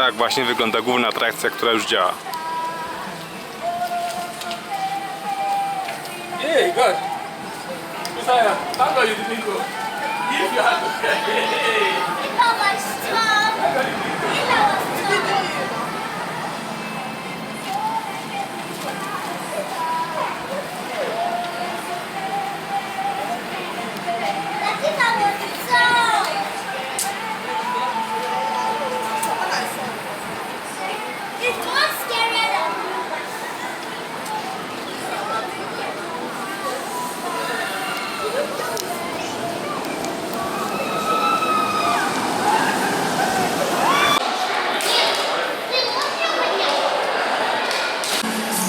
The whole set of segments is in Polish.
Tak właśnie wygląda główna atrakcja, która już działa. Hey, God. Messiah, how are you doing? If you have to hey, It's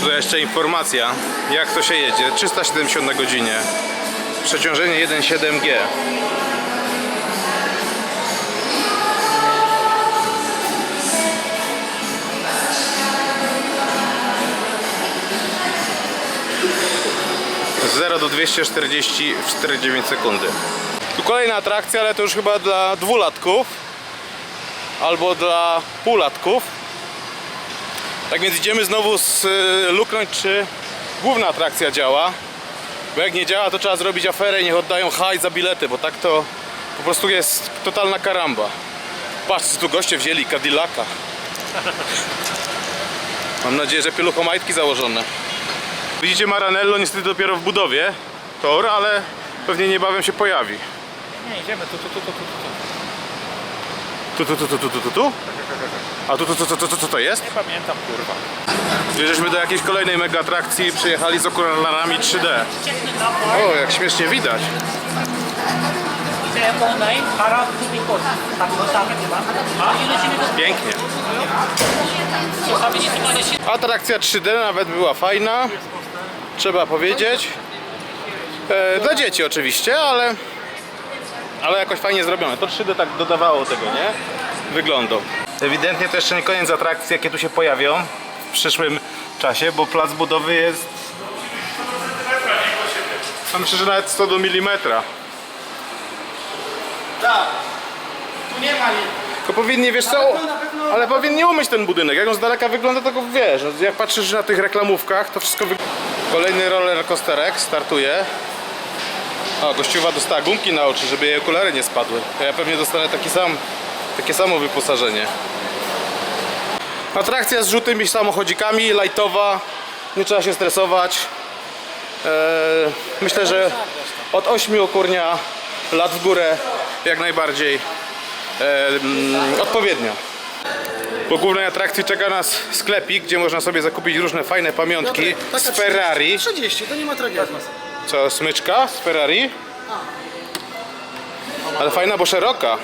Tutaj jeszcze informacja, jak to się jedzie. 370 na godzinie. Przeciążenie 1,7G. Z 0 do 240 w 4,9 sekundy. Tu kolejna atrakcja, ale to już chyba dla dwulatków albo dla półlatków. Tak więc idziemy znowu z y, luknąć, czy główna atrakcja działa. Bo jak nie działa, to trzeba zrobić aferę i niech oddają hajs za bilety, bo tak to po prostu jest totalna karamba. Patrzcie, co tu goście wzięli Cadillaca. Mam nadzieję, że pieluchomajtki założone. Widzicie Maranello niestety dopiero w budowie. Tor, ale pewnie niebawem się pojawi. Nie, idziemy tu, tu, tu, tu, tu, tu, tu, tu, tu, tu, tu, tu. A tu, tu, tu, tu, tu, tu, tu to jest? Nie pamiętam, kurwa. Żeśmy do jakiejś kolejnej mega atrakcji przyjechali z okularami 3D. O, jak śmiesznie widać. Pięknie. Atrakcja 3D nawet była fajna. Trzeba powiedzieć. E, dla dzieci oczywiście, ale ale jakoś fajnie zrobione. To 3D tak dodawało tego, nie? Wyglądu. Ewidentnie to jeszcze nie koniec atrakcji, jakie tu się pojawią w przyszłym czasie, bo plac budowy jest ja myślę, że nawet 100 do milimetra. Tak. Tu nie ma nic. Tylko powinni, wiesz co, ale powinni umyć ten budynek. Jak on z daleka wygląda, to go wiesz. Jak patrzysz na tych reklamówkach, to wszystko wygląda. Kolejny roller coasterek startuje. O, gościuwa dostała gumki na oczy, żeby jej okulary nie spadły. To ja pewnie dostanę taki sam, takie samo wyposażenie. Atrakcja z rzutymi samochodzikami, lightowa. Nie trzeba się stresować. Eee, myślę, że od 8 okurnia lat w górę jak najbardziej e, mm, odpowiednio. Po głównej atrakcji czeka nas sklepik, gdzie można sobie zakupić różne fajne pamiątki z Ferrari. 30, to nie ma tragedii. Co, smyczka z Ferrari? Ale fajna, bo szeroka.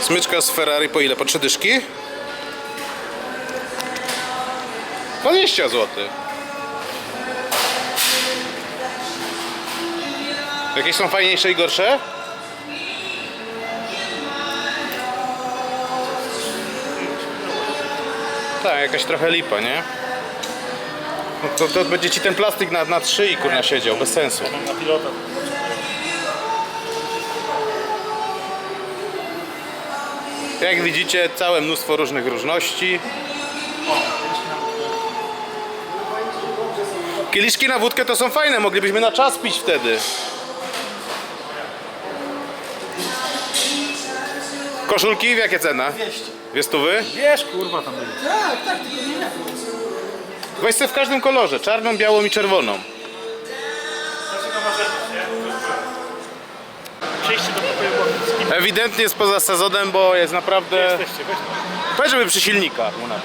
Smyczka z Ferrari po ile? Po trzy dyszki? 20 zł. Jakieś są fajniejsze i gorsze? Tak, jakaś trochę lipa, nie? No to, to będzie ci ten plastik na, na szyi kurna siedział, bez sensu. Na pilota. Jak widzicie, całe mnóstwo różnych różności. Kieliszki na wódkę to są fajne, moglibyśmy na czas pić wtedy. Koszulki w jakie cena? 200. Dwie stówy? Wiesz, kurwa, tam jest. Tak, tak, tylko nie wiem. Weź sobie w każdym kolorze, czarną, białą i czerwoną. Do pokoju Ewidentnie jest poza sezonem, bo jest naprawdę... jesteście? Weź Powiedz, żeby przy silnikach u nas.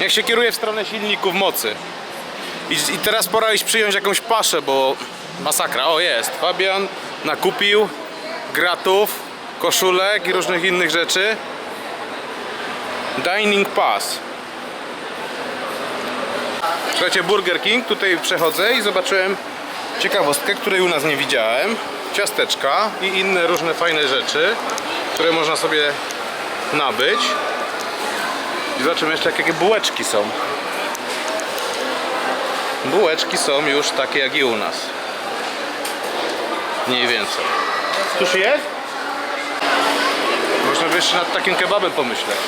Jak się kieruje w stronę silników mocy. I, I teraz pora iść przyjąć jakąś paszę, bo masakra. O jest, Fabian nakupił gratów, koszulek i różnych innych rzeczy. Dining Pass. Słuchajcie, Burger King, tutaj przechodzę i zobaczyłem ciekawostkę, której u nas nie widziałem. Ciasteczka i inne różne fajne rzeczy, które można sobie nabyć. I zobaczymy jeszcze jakie bułeczki są. Bułeczki są już takie jak i u nas. Mniej więcej. Tuż jest? Można by jeszcze nad takim kebabem pomyśleć.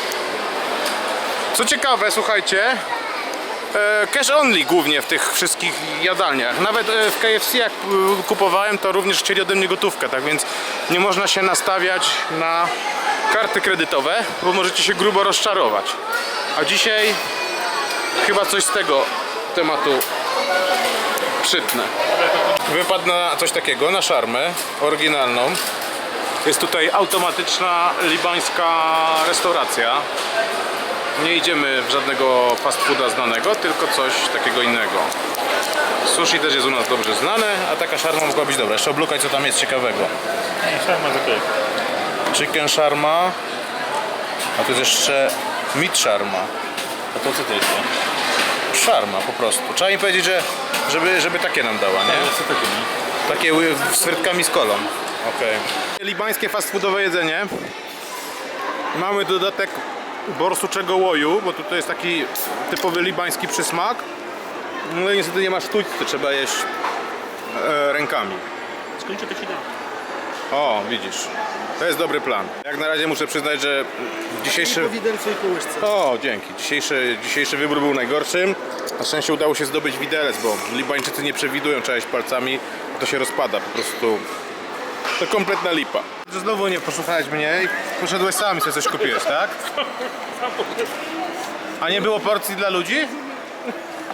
Co ciekawe, słuchajcie, cash only głównie w tych wszystkich jadalniach. Nawet e, w KFC jak e, kupowałem, to również chcieli ode mnie gotówkę, tak więc nie można się nastawiać na karty kredytowe, bo możecie się grubo rozczarować. A dzisiaj chyba coś z tego tematu przytnę. Wypadł na coś takiego, na szarmę oryginalną. Jest tutaj automatyczna libańska restauracja. Nie idziemy w żadnego fast fooda znanego, tylko coś takiego innego. Sushi też jest u nas dobrze znane, a taka szarma mogła być dobra. Jeszcze oblukać co tam jest ciekawego. Szarma za Chicken shawarma, a tu jest jeszcze meat shawarma. A to co to jest? Szarma po prostu. Trzeba im powiedzieć, że żeby, żeby takie nam dała, nie? Co takie, nie? Takie ły- z frytkami z kolą. Okej. Libańskie fast foodowe jedzenie. Mamy dodatek borsuczego łoju, bo tutaj jest taki typowy libański przysmak. No i niestety nie ma sztućcy, trzeba jeść e, rękami. Skończę to ci dam. O, widzisz. To jest dobry plan. Jak na razie muszę przyznać, że dzisiejszy... Po widelcu i po łyżce. O, dzięki. Dzisiejszy, dzisiejszy wybór był najgorszym. Na szczęście udało się zdobyć widelec, bo Libańczycy nie przewidują cześć palcami, to się rozpada po prostu. To kompletna lipa. Znowu nie posłuchałeś mnie i poszedłeś sam i sobie coś kupiłeś, tak? A nie było porcji dla ludzi?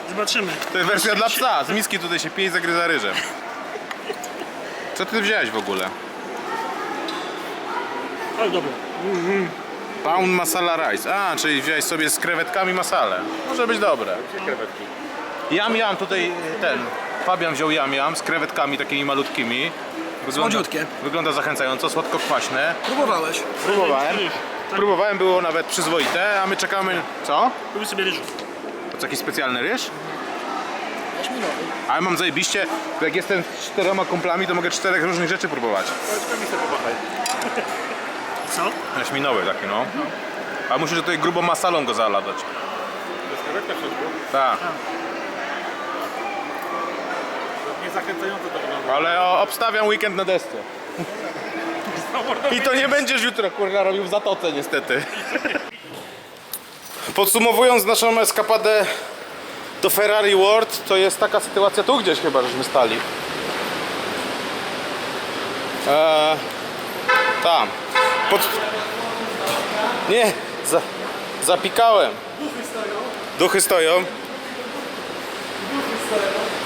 Zobaczymy. To jest wersja dla psa. Z miski tutaj się pije i zagryza ryżem. Co ty wziąłeś w ogóle? Ale dobra. Pound masala rice. A, czyli wziąłeś sobie z krewetkami masalę. Może być dobre. Krewetki. Jam jam tutaj ten. Fabian wziął jam jam z krewetkami takimi malutkimi. Wygląda, Słodziutkie. wygląda zachęcająco, słodko-kwaśne. Próbowałeś? Próbowałem. Próbowałem, było nawet przyzwoite, a my czekamy. Co? Kupię sobie ryżu. To co, jakiś specjalny ryż? Jaśminowy. Ale mam zajebiście, jak jestem z czterema kumplami, to mogę czterech różnych rzeczy próbować. Co? Jaśminowy taki, no. A musisz tutaj grubą masalą go zaladać. To jest krewetka w środku. Tak. Zachęcająco to wygląda. Ale obstawiam weekend na desce. I to nie będziesz jutro kurwa robił w zatoce niestety. Podsumowując naszą eskapadę do Ferrari World, to jest taka sytuacja tu gdzieś chyba, żeśmy stali. Eee, tam. Pod... Nie, za, zapikałem. Duchy stoją.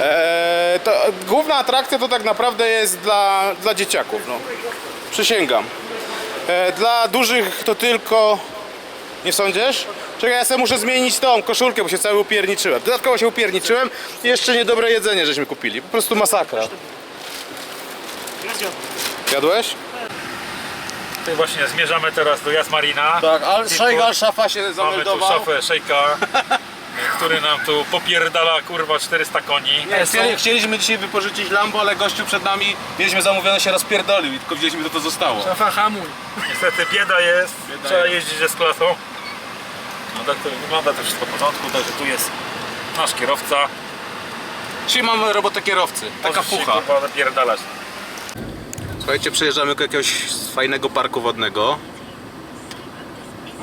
Eee, to główna atrakcja to tak naprawdę jest dla, dla dzieciaków, no. Przysięgam. Eee, dla dużych to tylko... Nie sądzisz? Czekaj, ja sobie muszę zmienić tą koszulkę, bo się cały upierniczyłem. Dodatkowo się upierniczyłem i jeszcze niedobre jedzenie żeśmy kupili. Po prostu masakra. Jadłeś? Tutaj właśnie zmierzamy teraz do Jasmarina. Tak, ale Tylko Szejk Al-Szafa się Mamy tu zameldował. szafę szejka, który nam tu popierdala kurwa 400 koni. Nie, chcieli, chcieliśmy dzisiaj wypożyczyć Lambo, ale gościu przed nami, mieliśmy zamówione, się rozpierdolił i tylko wzięliśmy to, co zostało. Szafa hamuj. Niestety bieda jest, Bieda trzeba jest. jeździć z klasą. No tak to wygląda, to wszystko w porządku, także tu jest nasz kierowca. Dzisiaj mamy robotę kierowcy, taka Możesz się, fucha. kurwa napierdalać. Słuchajcie, przejeżdżamy do jakiegoś fajnego parku wodnego.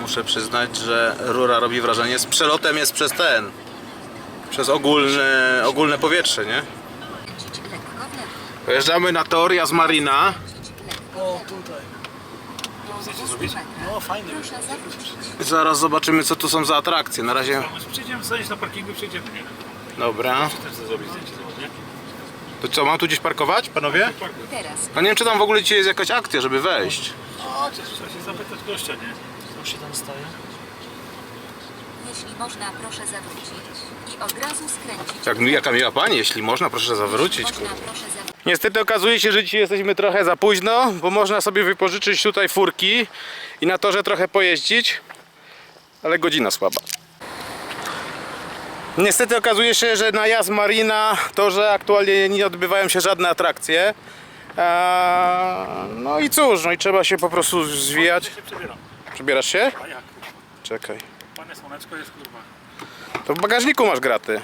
Muszę przyznać, że rura robi wrażenie. Z przelotem jest przez ten. Przez ogólne, ogólne powietrze, nie? Pojeżdżamy na tor Jasmarina. O, tutaj. No, fajnie. Zaraz zobaczymy, co tu są za atrakcje. Na razie. Przyjdziemy coś na parkingu, przyjdziemy, nie? Dobra. Chcesz sobie zrobić zdjęcie, zobacz, nie? To co, mam tu gdzieś parkować, panowie? Teraz. No nie wiem, czy tam w ogóle dzisiaj jest jakaś akcja, żeby wejść. Trzeba się zapytać gościa, nie? Co się tam staje? Jeśli można, proszę zawrócić i od razu skręcić. Jak, jaka miła pani, jeśli można, proszę zawrócić. Można, proszę zawrócić. Niestety okazuje się, że dzisiaj jesteśmy trochę za późno, bo można sobie wypożyczyć tutaj furki i na torze trochę pojeździć, ale godzina słaba. Niestety okazuje się, że na Jazz Marina torze aktualnie nie odbywają się żadne atrakcje. Eee, no i cóż, no i trzeba się po prostu zwijać. Przebierasz się? A jak? Czekaj. Pane słoneczko jest kurwa. To w bagażniku masz graty.